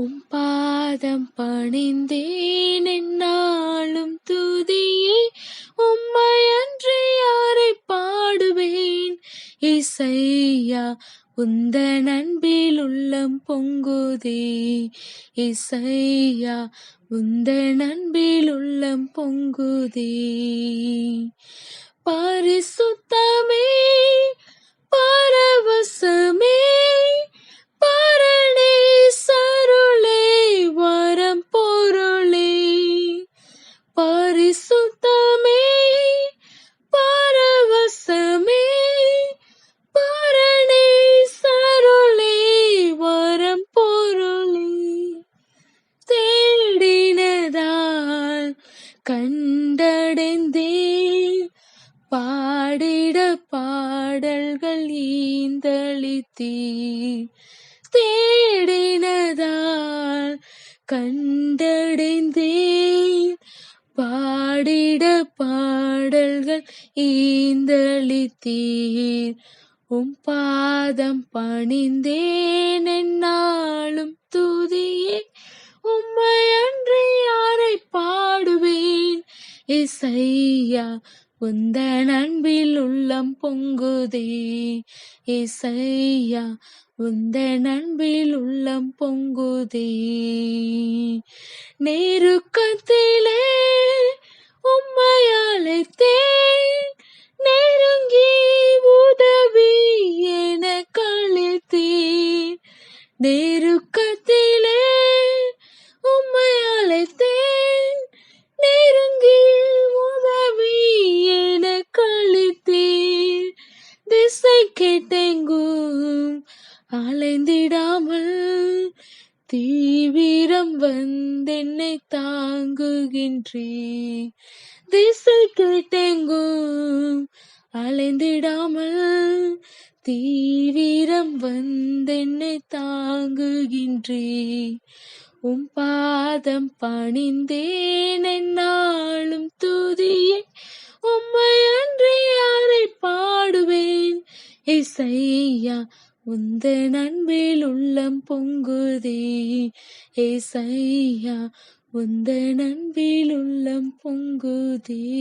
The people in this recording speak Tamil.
உம் பாதம் பணிந்தேன் என்னாலும் துதியே உம்மை அன்று யாரை பாடுவேன்? இசையா உந்த நண்பில் உள்ளம் பொங்குதே. இசையா உந்த நண்பில் உள்ளம் பொங்குதே. பரிசுத்தமே பரிசுத்தமே பரவசமே பரணே சருளே வரம் பொருளே. தேடினதால் கண்டடைந்தே பாடிட பாடல்கள் ஈந்தளித்தீ தேடினதால் கண்டடைந்தேன் பாடிட பாடல்கள் ஈந்தளித்தீர். உம் பாதம் பணிந்தேன் என்னாலும் துதியே உம்மை அன்று யாரை பாடுவேன்? இசையா உந்த நண்பில் உள்ளம் பொங்குதே. இசையா உந்த நண்பில் உள்ளம் பொங்குதே. நெருக்கத்திலே நெருக்கத்திலே உம்மை அழைத்தேன். நெருங்கி உதவி என கழித்தேன் திசை கேட்டெங்கும் அலைந்திடாமல் தீவிரம் வந்தென்னை தாங்குகின்றே திசை கேட்டெங்கும் அலைந்திடாமல் தீவிரம் வந்தென்னை தாங்குகின்றே. உம் பாதம் பணிந்தேன் நாளும் துதியே. உம்மை அன்றி யாரை பாடுவேன்? இசையா உந்த நண்பில் உள்ளம் பொங்குதே. ஏசையா உந்த நண்பில் உள்ளம் பொங்குதே.